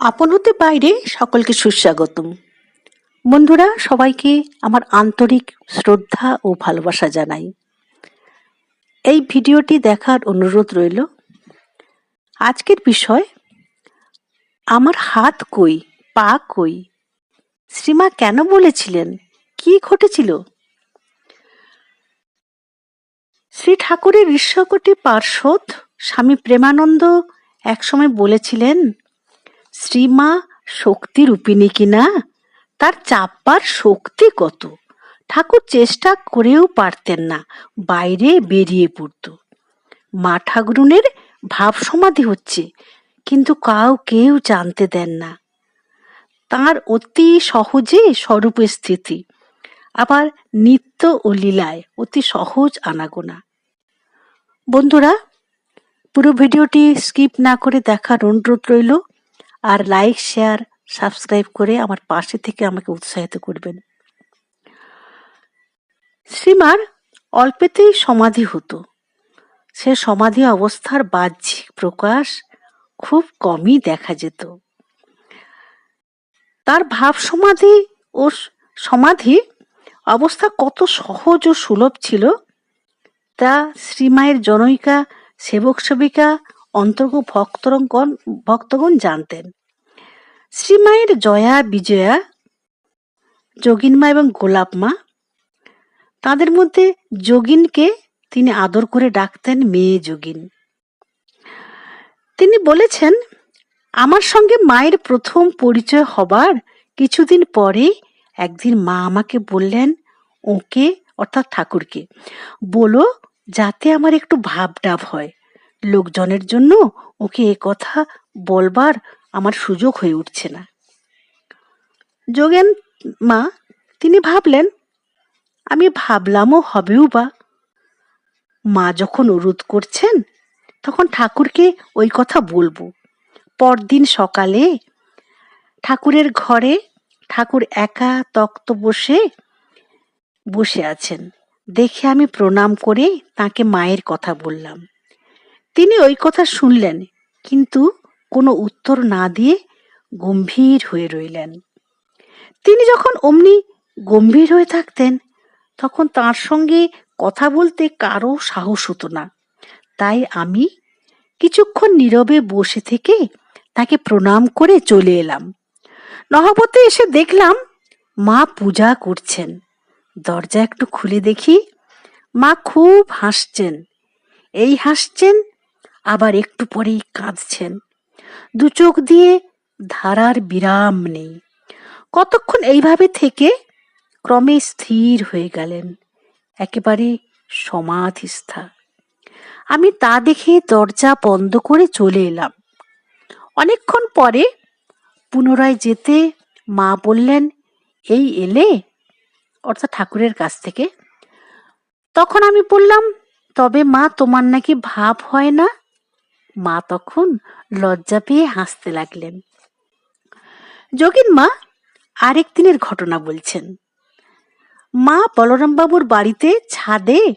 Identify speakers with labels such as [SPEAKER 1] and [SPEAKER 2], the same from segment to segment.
[SPEAKER 1] আপন হতে বাইরে সকলকে সুস্বাগতম। বন্ধুরা, সবাইকে আমার আন্তরিক শ্রদ্ধা ও ভালোবাসা জানাই। এই ভিডিওটি দেখার অনুরোধ রইল। আজকের বিষয়, আমার হাত কই, পা কই, শ্রীমা কেন বলেছিলেন, কি ঘটেছিল? শ্রী ঠাকুরের ঈশ্বরকটি পার্শ্বদ স্বামী প্রেমানন্দ একসময় বলেছিলেন শ্রীমা শক্তি রূপিণী কিনা? তার চাপবার শক্তি কত? ঠাকুর চেষ্টা করেও পারতেন না, বাইরে বেরিয়ে পড়ত। মা ঠাকুরুনের ভাব সমাধি হচ্ছে, কিন্তু কাউ কেউ জানতে দেন না। তার অতি সহজে স্বরূপের স্থিতি, আবার নিত্য ও লীলায় অতি সহজ আনাগোনা। বন্ধুরা, পুরো ভিডিওটি স্কিপ না করে দেখার অনুরোধ রইল। আর লাইক শেয়ার সাবস্ক্রাইব করে আমার পাশে থেকে আমাকে উৎসাহিত করবেন। শ্রীমার অল্পেতেই সমাধি হতো। সে সমাধি অবস্থার বাহ্যিক প্রকাশ খুব কমই দেখা যেত। তার ভাব সমাধি ও সমাধি অবস্থা কত সহজ ও সুলভ ছিল তা শ্রীমায়ের জনৈকা, সেবক সেবিকা অন্তর্গ ভক্তরগণ ভক্তগণ জানতেন। শ্রীমায়ের জয়া, বিজয়া যোগিনমা এবং গোলাপ মা, তাদের মধ্যে যোগিনকে তিনি আদর করে ডাকতেন, মেয়ে যোগিন। তিনি বলেছেন, আমার সঙ্গে মায়ের প্রথম পরিচয় হবার কিছুদিন পরে একদিন মা আমাকে বললেন, ওকে, অর্থাৎ ঠাকুরকে, বলো যাতে আমার একটু ভাব ডাব হয় লোকজনের জন্য ওকে এ কথা বলবার আমার সুযোগ হয়ে উঠছে না। যোগেন, মা, তিনি ভাবলেন, আমি ভাবলামও হবেও বা। মা যখন অনুরোধ করছেন, তখন ঠাকুরকে ওই কথা বলব। পরদিন সকালে ঠাকুরের ঘরে ঠাকুর একা তক্ত বসে বসে আছেন। দেখে আমি প্রণাম করে তাকে মায়ের কথা বললাম। তিনি ওই কথা শুনলেন, কিন্তু কোনো উত্তর না দিয়ে গম্ভীর হয়ে রইলেন। তিনি যখন অমনি গম্ভীর হয়ে থাকতেন, তখন তার সঙ্গে কথা বলতে কারও সাহস হতো না। তাই আমি কিছুক্ষণ নীরবে বসে থেকে তাকে প্রণাম করে চলে এলাম। নহবতে এসে দেখলাম মা পূজা করছেন। দরজা একটু খুলে দেখি, মা খুব হাসছেন। এই হাসছেন আবার একটু পরেই কাঁদছেন। দু চোখ দিয়ে ধারার বিরাম নেই। কতক্ষণ এইভাবে থেকে ক্রমে স্থির হয়ে গেলেন। একেবারে সমাধিস্থা। আমি তা দেখে দরজা বন্ধ করে চলে এলাম। অনেকক্ষণ পরে পুনরায় যেতে মা বললেন, এই এলে? অর্থাৎ ঠাকুরের কাছ থেকে। তখন আমি বললাম, তবে মা, তোমার নাকি ভাব হয় না? মা তখন লজ্জা পেয়ে হাসতে লাগলেন। যোগিন মা, আরেক দিনের ঘটনা বলছেন। মা বলরাম বাবুর বাড়িতে ছাদে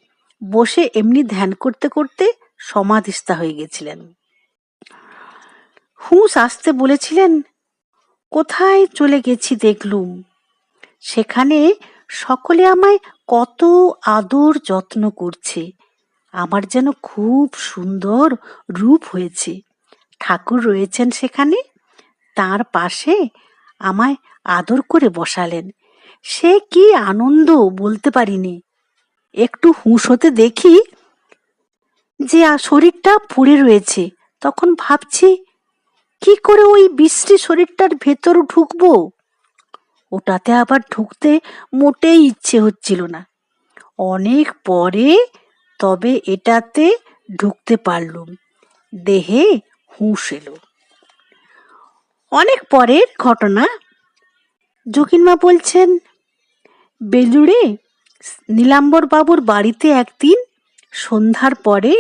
[SPEAKER 1] বসে এমনি ধ্যান করতে করতে সমাধিস্থা হয়ে গেছিলেন। হুঁস আসতে বলেছিলেন, কোথায় চলে গেছি দেখলুম। সেখানে সকলে আমায় কত আদর যত্ন করছে। আমার যেন খুব সুন্দর রূপ হয়েছে। ঠাকুর রয়েছেন সেখানে। তার পাশে আমায় আদর করে বসালেন। সে কি আনন্দ বলতে পারিনি। একটু হুঁশ হতে দেখি যে শরীরটা পুড়ে রয়েছে। তখন ভাবছি, কি করে ওই বিশ্রী শরীরটার ভেতর ঢুকবো? ওটাতে আবার ঢুকতে মোটেই ইচ্ছে হচ্ছিল না। অনেক পরে তবে এটাতে ঢুকতে পারলুম। দেহে হুঁশ এলো। অনেক পরের ঘটনা। যোগিনমা বলছেন, বেলুড়ে নীলাম্বর বাবুর বাড়িতে একদিন সন্ধ্যার পরে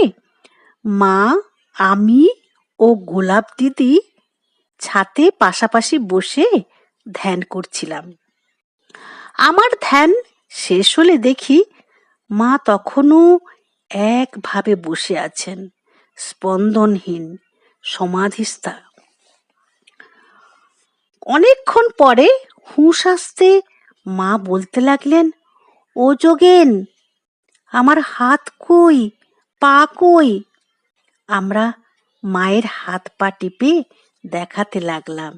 [SPEAKER 1] মা, আমি ও গোলাপ দিদি ছাতে পাশাপাশি বসে ধ্যান করছিলাম। আমার ধ্যান শেষ হলে দেখি মা তখনও একভাবে বসে আছেন, স্পন্দনহীন, সমাধিস্থা। অনেকক্ষণ পরে হুঁশ আসতে মা বলতে লাগলেন, ও যোগেন, আমার হাত কই, পা কই? আমরা মায়ের হাত পা টিপে দেখাতে লাগলাম,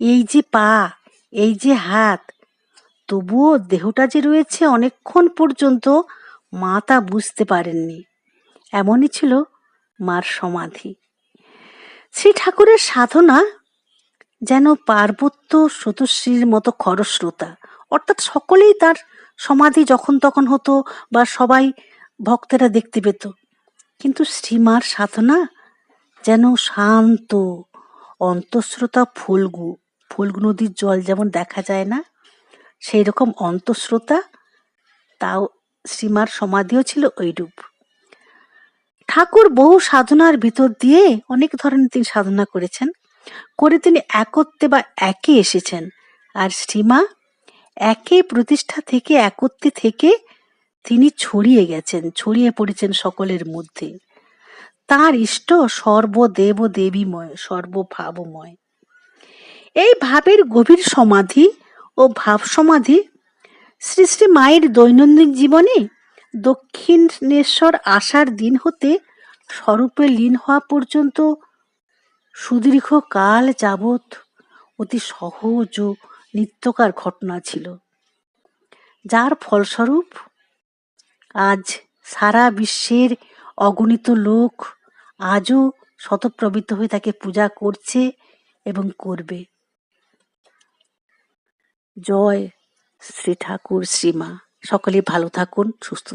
[SPEAKER 1] এই যে পা, এই যে হাত, তবুও দেহটা যে রয়েছে অনেকক্ষণ পর্যন্ত মা তা বুঝতে পারেননি। এমনই ছিল মার সমাধি। শ্রী ঠাকুরের সাধনা যেন পার্বত্য স্রোতশ্রীর মতো খরস্রোতা। অর্থাৎ সকলেই তার সমাধি যখন তখন হতো বা সবাই ভক্তেরা দেখতে পেত। কিন্তু শ্রীমার সাধনা যেন শান্ত, অন্তঃস্রোতা ফুলগু ফুলগু নদীর জল যেমন দেখা যায় না সেই রকম অন্তঃস্রোতা তাও শ্রীমার সমাধিও ছিল ওইরূপ ঠাকুর বহু সাধনার ভিতর দিয়ে অনেক ধরনের তিনি সাধনা করেছেন। করে তিনি একত্বে বা একে এসেছেন। আর শ্রীমা একে প্রতিষ্ঠা থেকে একত্রে থেকে তিনি ছড়িয়ে গেছেন, ছড়িয়ে পড়েছেন সকলের মধ্যে। তার ইষ্ট সর্বদেব দেবীময় সর্বভাবময়। এই ভাবের গভীর সমাধি ও ভাব সমাধি শ্রী শ্রী মায়ের দৈনন্দিন জীবনে দক্ষিণেশ্বর আসার দিন হতে স্বরূপে লীন হওয়া পর্যন্ত সুদীর্ঘ কাল যাবৎ অতি সহজ ও নিত্যকার ঘটনা ছিল। যার ফলস্বরূপ আজ সারা বিশ্বের অগণিত লোক আজও শতপ্রবৃত্ত হয়ে তাকে পূজা করছে এবং করবে। জয় শ্রী ঠাকুর শ্রীমা সকলে ভালো থাকুন সুস্থ